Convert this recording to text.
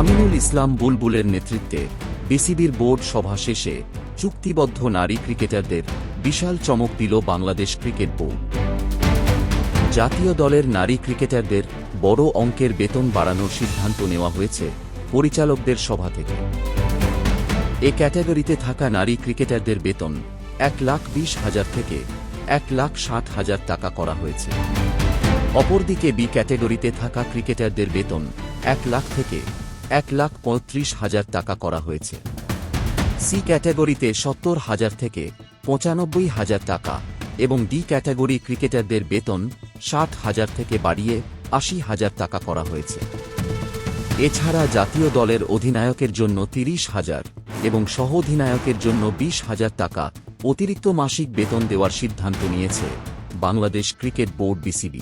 আমিনুল ইসলাম বুলবুলের নেতৃত্বে বিসিবির বোর্ড সভা শেষে চুক্তিবদ্ধ নারী ক্রিকেটারদের বিশাল চমক দিল বাংলাদেশ ক্রিকেট বোর্ড। জাতীয় দলের নারী ক্রিকেটারদের বড় অঙ্কের বেতন বাড়ানোর সিদ্ধান্ত নেওয়া হয়েছে পরিচালকদের সভা থেকে। এ ক্যাটাগরিতে থাকা নারী ক্রিকেটারদের বেতন এক লাখ বিশ হাজার থেকে এক লাখ ষাট হাজার টাকা করা হয়েছে। অপরদিকে বি ক্যাটাগরিতে থাকা ক্রিকেটারদের বেতন এক লাখ থেকে এক লাখ পঁয়ত্রিশ হাজার টাকা করা হয়েছে। সি ক্যাটাগরিতে সত্তর হাজার থেকে পঁচানব্বই হাজার টাকা এবং ডি ক্যাটাগরি ক্রিকেটারদের বেতন ষাট হাজার থেকে বাড়িয়ে আশি হাজার টাকা করা হয়েছে। এছাড়া জাতীয় দলের অধিনায়কের জন্য তিরিশ হাজার এবং সহ অধিনায়কের জন্য বিশ হাজার টাকা অতিরিক্ত মাসিক বেতন দেওয়ার সিদ্ধান্ত নিয়েছে বাংলাদেশ ক্রিকেট বোর্ড বিসিবি।